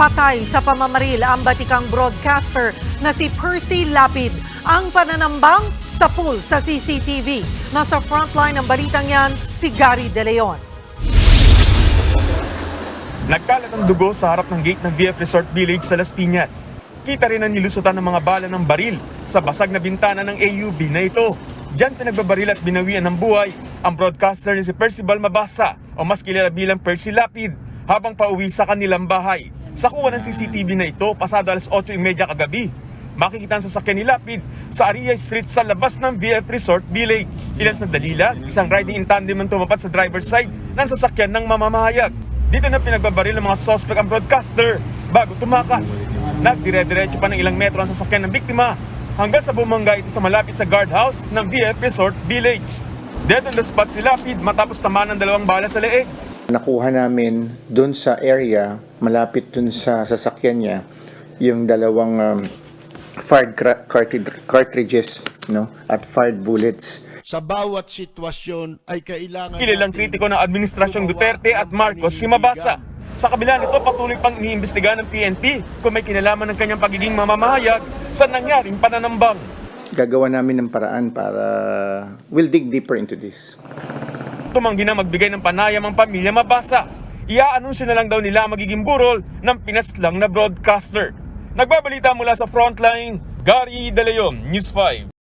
Patay sa pamamaril ang batikang broadcaster na si Percy Lapid. Ang pananambang sa pool sa CCTV. Nasa frontline ng balitang yan, si Gary De Leon. Nagkalat ang dugo sa harap ng gate ng VF Resort Village sa Las Piñas. Kita rin ang nilusutan ng mga bala ng baril sa basag na bintana ng AUB na ito. Diyan pinagbabaril at binawian ng buhay ang broadcaster ni si Percival Mabasa o mas kilala bilang Percy Lapid habang pauwi sa kanilang bahay. Sa kuha ng CCTV na ito, pasado alas 8.30 kagabi, makikita ang sasakyan ni Lapid sa Aria Street sa labas ng VF Resort Village. Ilan sa dalila, isang riding in tandem ang tumapat sa driver's side ng sasakyan ng mamamahayag. Dito na pinagbabaril ng mga suspect ang broadcaster bago tumakas. Nagdire-diretso pa ng ilang metro ang sasakyan ng biktima hanggang sa bumangga ito sa malapit sa guardhouse ng VF Resort Village. Dead on the spot si Lapid matapos tamaan ng dalawang bala sa leeg. Nakuha namin doon sa area, malapit doon sa sasakyan niya, yung dalawang um, fired gra- cartrid- cartridges no, at fired bullets. Sa bawat sitwasyon ay kailangan Kilalang kritiko ng Administrasyong Duterte at Marcos si Mabasa. Sa kabila nito, patuloy pang iniimbestiga ng PNP kung may kinalaman ng kanyang pagiging mamamahayag sa nangyaring pananambang. Gagawa namin ng paraan para we'll dig deeper into this. Tumanggi na magbigay ng panayam ang pamilya Mabasa. Iaanunsyo na lang daw nila magiging burol ng pinaslang na broadcaster. Nagbabalita mula sa frontline, Gary De Leon, News 5.